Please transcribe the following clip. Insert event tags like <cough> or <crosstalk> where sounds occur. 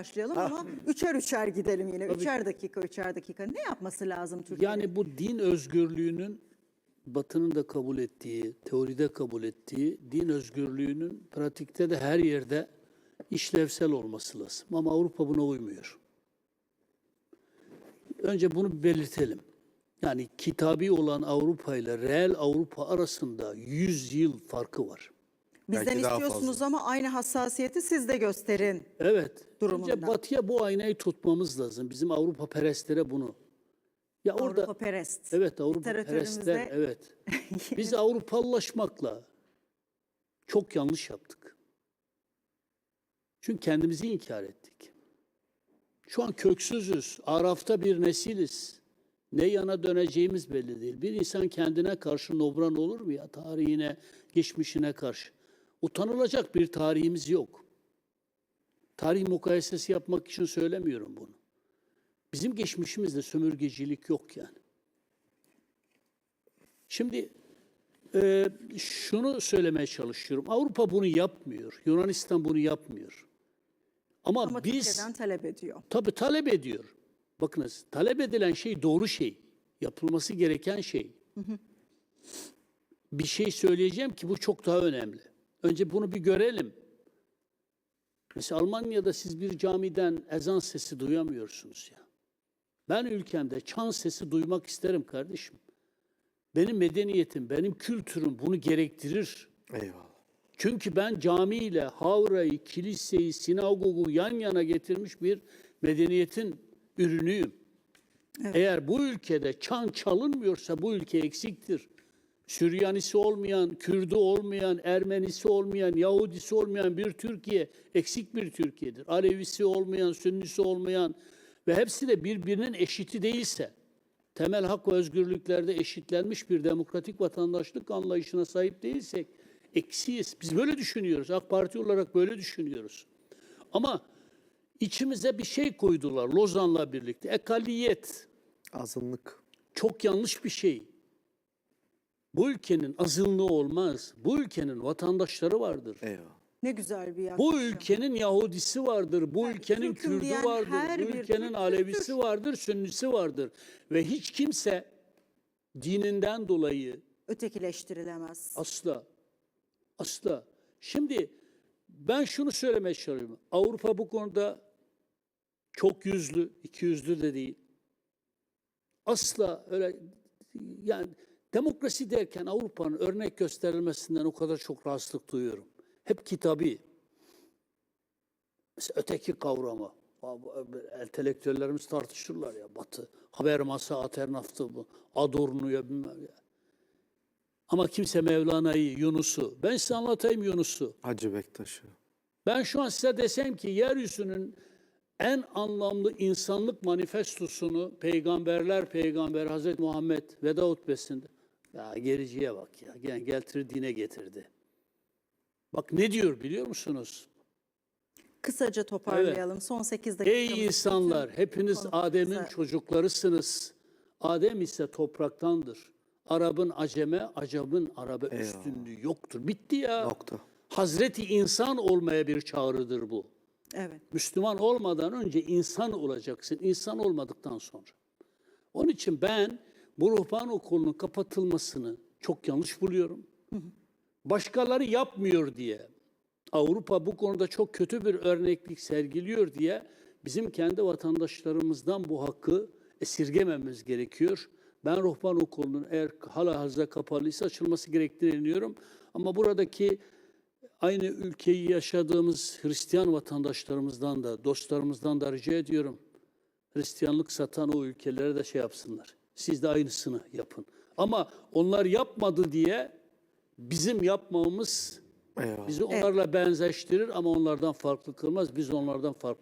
başlayalım ama üçer üçer gidelim yine. Üçer dakika, üçer dakika. Ne yapması lazım Türkiye'nin? Yani bu din özgürlüğünün Batı'nın da kabul ettiği, teoride kabul ettiği din özgürlüğünün pratikte de her yerde işlevsel olması lazım. Ama Avrupa buna uymuyor. Önce bunu belirtelim. Yani kitabi olan Avrupa ile reel Avrupa arasında 100 yıl farkı var. Bizden Belki daha istiyorsunuz ama aynı hassasiyeti siz de gösterin. Evet. Durumunda. Önce Batı'ya bu aynayı tutmamız lazım. Bizim Avrupa perestlere bunu. Ya orada Avrupa perest. Evet Avrupa Literatürümüzde- perestler evet. <laughs> Biz Avrupalılaşmakla çok yanlış yaptık. Çünkü kendimizi inkar ettik. Şu an köksüzüz, arafta bir nesiliz. Ne yana döneceğimiz belli değil. Bir insan kendine karşı nobran olur mu ya tarihine, geçmişine karşı? Utanılacak bir tarihimiz yok. Tarih mukayesesi yapmak için söylemiyorum bunu. Bizim geçmişimizde sömürgecilik yok yani. Şimdi e, şunu söylemeye çalışıyorum. Avrupa bunu yapmıyor. Yunanistan bunu yapmıyor. Ama, Ama biz Türkiye'den talep ediyor. tabii talep ediyor. Bakınız talep edilen şey doğru şey. Yapılması gereken şey. Bir şey söyleyeceğim ki bu çok daha önemli. Önce bunu bir görelim. Mesela Almanya'da siz bir camiden ezan sesi duyamıyorsunuz ya. Ben ülkemde çan sesi duymak isterim kardeşim. Benim medeniyetim, benim kültürüm bunu gerektirir. Eyvallah. Çünkü ben camiyle havrayı, kiliseyi, sinagogu yan yana getirmiş bir medeniyetin ürünüyüm. Eğer bu ülkede çan çalınmıyorsa bu ülke eksiktir. Süryanisi olmayan, Kürdü olmayan, Ermenisi olmayan, Yahudisi olmayan bir Türkiye eksik bir Türkiye'dir. Alevisi olmayan, Sünnisi olmayan ve hepsi de birbirinin eşiti değilse, temel hak ve özgürlüklerde eşitlenmiş bir demokratik vatandaşlık anlayışına sahip değilsek eksiyiz. Biz böyle düşünüyoruz. AK Parti olarak böyle düşünüyoruz. Ama içimize bir şey koydular Lozan'la birlikte. Ekaliyet Azınlık. çok yanlış bir şey. Bu ülkenin azınlığı olmaz. Bu ülkenin vatandaşları vardır. Eyvallah. Ne güzel bir yaklaşım. Bu ülkenin Yahudisi vardır, bu ülkenin Türk'üm Kürdü vardır, bu ülkenin Türk Alevisi Türktür. vardır, Sünnisi vardır. Ve hiç kimse dininden dolayı Ötekileştirilemez. asla, asla. Şimdi ben şunu söylemeye çalışıyorum. Avrupa bu konuda çok yüzlü, iki yüzlü de değil. Asla öyle yani demokrasi derken Avrupa'nın örnek gösterilmesinden o kadar çok rahatsızlık duyuyorum. Hep kitabi. Mesela öteki kavramı. Entelektüellerimiz tartışırlar ya Batı. Habermas'a, Aternaft'ı, bu, Adorno'ya bilmem ya. Ama kimse Mevlana'yı, Yunus'u. Ben size anlatayım Yunus'u. Hacı Bektaş'ı. Ben şu an size desem ki yeryüzünün en anlamlı insanlık manifestosunu peygamberler peygamber Hazreti Muhammed veda hutbesinde. Ya gericiye bak ya. Gel, getir dine getirdi. Bak ne diyor biliyor musunuz? Kısaca toparlayalım. Son 8 dakika. Ey insanlar hepiniz Adem'in çocuklarısınız. Adem ise topraktandır. Arap'ın aceme, acabın Arap'a üstünlüğü yoktur. Bitti ya. Nokta. Hazreti insan olmaya bir çağrıdır bu. Evet. Müslüman olmadan önce insan olacaksın. İnsan olmadıktan sonra. Onun için ben bu ruhban okulunun kapatılmasını çok yanlış buluyorum. Başkaları yapmıyor diye. Avrupa bu konuda çok kötü bir örneklik sergiliyor diye bizim kendi vatandaşlarımızdan bu hakkı esirgememiz gerekiyor. Ben ruhban okulunun eğer hala hazırda kapalıysa açılması gerektiğini inanıyorum. Ama buradaki aynı ülkeyi yaşadığımız Hristiyan vatandaşlarımızdan da, dostlarımızdan da rica ediyorum. Hristiyanlık satan o ülkelere de şey yapsınlar. Siz de aynısını yapın. Ama onlar yapmadı diye bizim yapmamamız Eyvallah. bizi onlarla benzeştirir ama onlardan farklı kılmaz. Biz onlardan farklı